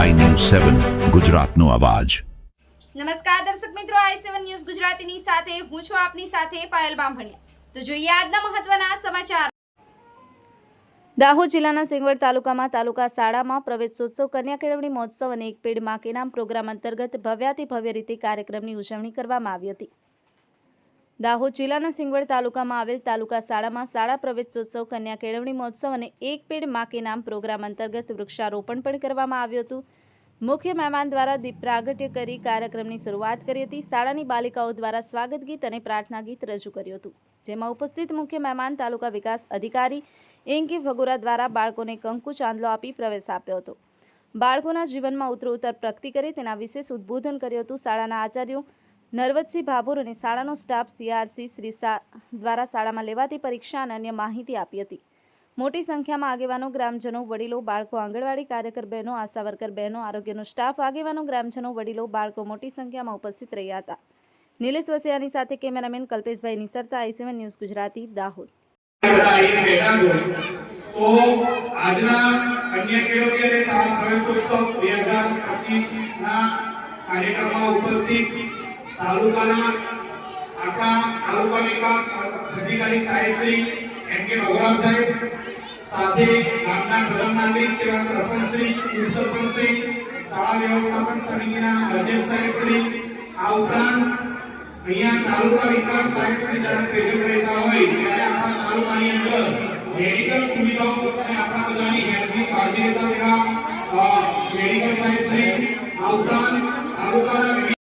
સેવન, ગુજરાતનો અવાજ. નમસ્કાર દર્શક મિત્રો, આઈ સેવન ન્યૂઝ ગુજરાતીની સાથે હું છું આપની સાથે પાયલ બામભણિયા. તો જોઈએ આજના મહત્વના સમાચાર. દાહોદ જિલ્લાના સિંગવડ તાલુકામાં તાલુકા શાળામાં પ્રવેશોત્સવ કન્યા કેળવણી મહોત્સવ અને એક પેડમાં પ્રોગ્રામ અંતર્ગત ભવ્યાથી ભવ્ય રીતે કાર્યક્રમની ઉજવણી કરવામાં આવી હતી. દાહોદ જિલ્લાના સિંગવડ તાલુકામાં આવેલ તાલુકા શાળામાં શાળા પ્રવેશોત્સવ, કન્યા કેળવણી મહોત્સવ અને એક પેડ મા કે નામ પ્રોગ્રામ અંતર્ગત વૃક્ષારોપણ પણ કરવામાં આવ્યું હતું. મુખ્ય મહેમાન દ્વારા દીપ કરી કાર્યક્રમની શરૂઆત કરી હતી. શાળાની બાલિકાઓ દ્વારા સ્વાગત ગીત અને પ્રાર્થના ગીત રજૂ કર્યું હતું. જેમાં ઉપસ્થિત મુખ્ય મહેમાન, તાલુકા વિકાસ અધિકારી એન્કી ભગુરા દ્વારા બાળકોને કંકુ ચાંદલો આપી પ્રવેશ આપ્યો હતો. બાળકોના જીવનમાં ઉત્તરોત્તર પ્રગતિ કરી તેના વિશેષ ઉદ્બોધન કર્યું હતું. શાળાના આચાર્યો નરવતસિંહ ભાભોર અને શાળાનો સ્ટાફ સીઆરસી શ્રી દ્વારા શાળામાં લેવાતી પરીક્ષા અને અન્ય માહિતી આપી હતી. મોટી સંખ્યામાં આગેવાનો, ગ્રામજનો, વડીલો, બાળકો, આંગણવાડી કાર્યકર બહેનો, આશા વર્કર બહેનો, આરોગ્યનો સ્ટાફ, આગેવાનો, ગ્રામજનો, વડીલો, બાળકો મોટી સંખ્યામાં ઉપસ્થિત રહ્યા હતા. નિલેશ વસિયાની સાથે કેમેરામેન કલ્પેશભાઈ નિસરતા, આઈ ન્યૂઝ ગુજરાતી, દાહોદ. તો આજના અન્ય કેળવણી અને શાળા પ્રવેશોત્સવ બે હજાર પચીસ ના કાર્યક્રમમાં ઉપસ્થિત તાલુકાના આપણા તાલુકા વિકાસ અધિકારી સાહેબ શ્રી એમ કે નવરામ સાહેબ, સાથે ગામના પ્રધાન નાગરિક તેવા સરપંચ શ્રી, ઉપસરપંચ શ્રી, શાળા વ્યવસ્થાપન સમિતિના અધ્યક્ષ સાહેબ શ્રી, આ ઉપરાંત અહીંયા તાલુકા વિકાસ સાહેબ શ્રી જ્યારે પ્રેઝન્ટ રહેતા હોય ત્યારે આપણા તાલુકાની અંદર મેડિકલ સુવિધાઓ અને આપણા બધાની હેલ્થની કાળજી લેતા તેવા મેડિકલ સાહેબ શ્રી, આ ઉપરાંત તાલુકાના